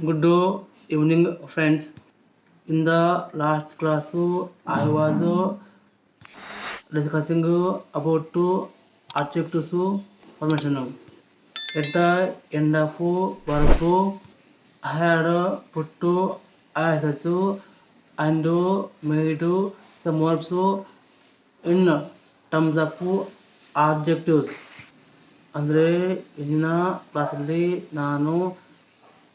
Good evening, friends. In the last class, I was discussing about adjectives formation. At the end of verb, I had put ISH and made some verbs in terms of adjectives. ಅಂದರೆ ಇಂದಿನ ಕ್ಲಾಸಲ್ಲಿ ನಾನು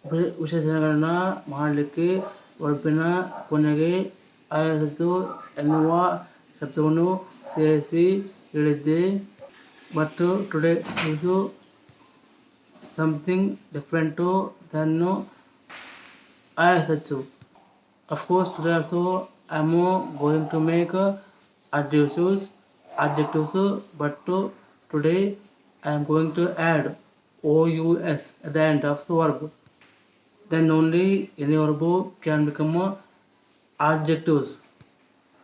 V- ವಿಶೇಷಣಗಳನ್ನ ಮಾಡಲಿಕ್ಕೆ ವರ್ಬಿನ ಕೊನೆಗೆ ಆಯಸು ಎನ್ನುವ ಶಬ್ದವನ್ನು ಸೇರಿಸಿ ಹೇಳಿದ್ದೆ ಬಟ್ ಟುಡೇ ಇದು something different then ಆಯಸಚ್ಚು Of course, today also I am going to make adjectives, adjectives, but today I am going to add ous at the end of the verb. Then only any verb can become adjectives.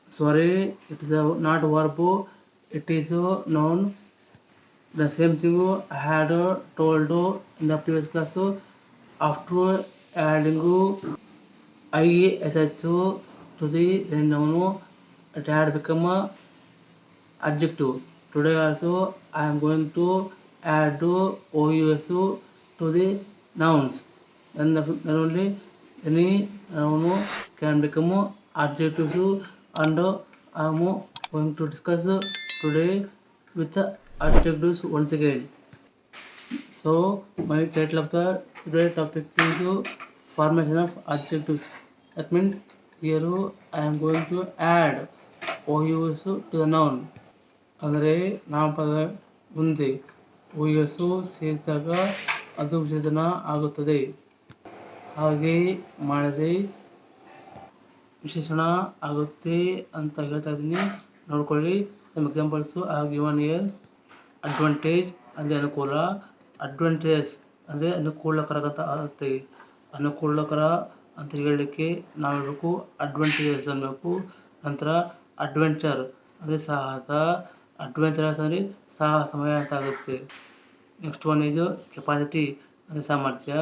Sorry, it is a, not verb, it is a noun. The same thing I had uh, told uh, in the previous class. So after adding ISH to the noun, it had become a adjective. Today also I am going to add OUS to the nouns. Then the- then only any noun can become adjectives and I am going to discuss today with the adjectives once again. So my title of the today topic is formation of adjectives. That means here I am going to add OUS to the noun. ಅಂದರೆ ನಾಮಪದ ಮುಂದೆ ಓಯಸ್ಸು ಸೇರಿದಾಗ ಅದು ವಿಶೇಷಣ ಆಗುತ್ತದೆ ಹಾಗೆ ಮಾಡದೆ. ವಿಶೇಷಣ ಆಗುತ್ತೆ ಅಂತ ಹೇಳ್ತಾ ಇದ್ದೀನಿ. ನೋಡ್ಕೊಳ್ಳಿ. ನಮ್ಮ ಎಕ್ಸಾಂಪಲ್ಸು ಹಾಗೆ ಒನ್ ಇಯರ್ ಅಡ್ವಾಂಟೇಜ್ ಅಂದರೆ ಅನುಕೂಲ. ಅಡ್ವಾಂಟೇಜ್ ಅಂದರೆ ಅನುಕೂಲಕರ ಅಂತ ಆಗುತ್ತೆ. ಅನುಕೂಲಕರ ಅಂತ ಹೇಳಲಿಕ್ಕೆ ನಾವು ಹೇಳಬೇಕು. ಅಡ್ವಾಂಟೇಜಸ್ ಅನ್ನಬೇಕು. ನಂತರ ಅಡ್ವೆಂಚರ್ ಅಂದರೆ ಸಾಹಸ. ಅಡ್ವೆಂಚರಸ್ ಅಂದರೆ ಸಾಹಸಮಯ ಅಂತ ಆಗುತ್ತೆ. ನೆಕ್ಸ್ಟ್ ಒನ್ ಇದು ಕೆಪಾಸಿಟಿ ಅಂದರೆ ಸಾಮರ್ಥ್ಯ.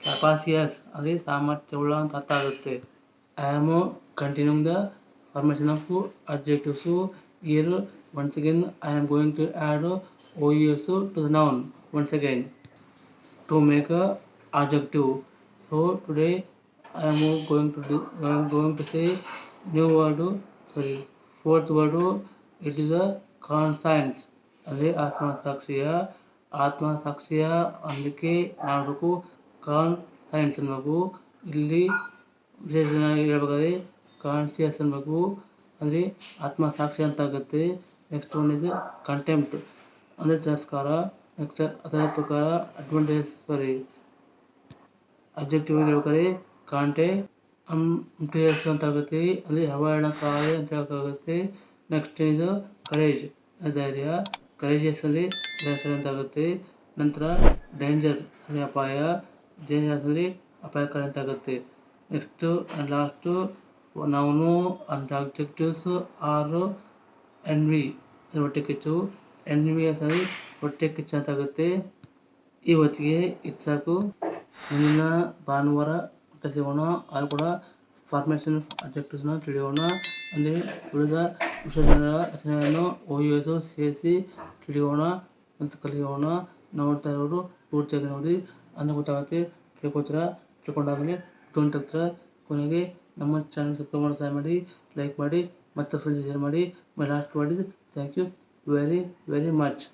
Capacious is Samatchulan Tatarate. I am continuing the formation of adjectives. Here, once again, I am going to add OES to the noun. Once again, to make a adjective. So today, I am going to do, I am going to say new word. Sorry, fourth word. It is a conscience. अरे आत्मा साक्षी आत्मा साक्षी अंधके नाम को ಕಾನ್ science ಅನ್ಬೇಕು ಇಲ್ಲಿ ವಿಶೇಷ ಹೇಳ್ಬೇಕಾದ್ರೆ conscious ಅನ್ಬೇಕು ಅಂದರೆ ಆತ್ಮಸಾಕ್ಷಿ ಅಂತ ಆಗುತ್ತೆ. ನೆಕ್ಸ್ಟ್ ಒನ್ ಇಸ್ ಕಂಟೆಂಪ್ಟ್ ಅಂದರೆ ತಿರಸ್ಕಾರ. ನೆಕ್ಸ್ಟ್ ಅದರ ಪ್ರಕಾರ ಅಡ್ವಾಂಟೇಜ್ ಸಾರಿ ಅಬ್ಜೆಕ್ಟಿವ್ ಹೇಳ್ಬೇಕಾದ್ರೆ ಕಾಂಟೆ ಅಂಟಿಯಸ್ ಅಂತ ಆಗುತ್ತೆ. ಅಂದರೆ ಅವಹೇಳನಕಾರಿ ಅಂತ ಹೇಳೋಕ್ಕಾಗುತ್ತೆ ನೆಕ್ಸ್ಟ್ ಇಸ್ ಕರೇಜ್ ಧೈರ್ಯ ಕರೇಜಿಯಸ್ ಅಲ್ಲಿ ಅಂತ ಆಗುತ್ತೆ. ನಂತರ ಡೇಂಜರ್ ಅಂದರೆ ಅಪಾಯ. ಡೇಂಜರಸ್ ಅಂದರೆ ಅಪಾಯಕಾರಿ ಅಂತ ಆಗುತ್ತೆ ನೆಕ್ಸ್ಟ್ ಆ್ಯಂಡ್ ಲಾಸ್ಟು ನಾವು and objectives are N V ಹೊಟ್ಟೆ ಕಿಚ್ಚು. ಎನ್ ವಿ ಎಸ್ ಅಂದರೆ ಹೊಟ್ಟೆ ಕಿಚ್ಚು ಅಂತಾಗುತ್ತೆ ಇವತ್ತಿಗೆ ಇದು ಸಾಕು. ಮುಂದಿನ ಭಾನುವಾರ ಸಿಗೋಣ ಅಲ್ಲಿ ಕೂಡ ಫಾರ್ಮೇಷನ್ ಅಬ್ಜೆಕ್ಟಿವ್ಸ್ನ ತಿಳಿಯೋಣ. ಅಂದರೆ ಉಳಿದ ವಿಷಯಗಳ ರಚನೆಯನ್ನು ಓ ಯು ಎಸ್ ಸೇರಿಸಿ ತಿಳಿಯೋಣ ಮತ್ತು ಕಲಿಯೋಣ. ನೋಡ್ತಾ ಇರೋರು ಪೂರ್ತಿಯಾಗಿ ನೋಡಿ. ಅಂದ್ರೆ ಗೊತ್ತಾಗುತ್ತೆ ತಿಳ್ಕೊತೀರ ತಿಳ್ಕೊಂಡಾದ್ಮೇಲೆ ಟೋನ್ ತೆಗ್ತೀರ ಕೊನೆಗೆ ನಮ್ಮ ಚಾನಲ್ ಸಬ್ಸ್ಕ್ರೈಬ್ ಮಾಡಿ ಸಹಾಯ ಮಾಡಿ ಲೈಕ್ ಮಾಡಿ, ಮತ್ತು ಫ್ರೆಂಡ್ಸ್ ಶೇರ್ ಮಾಡಿ my last word is thank you very very much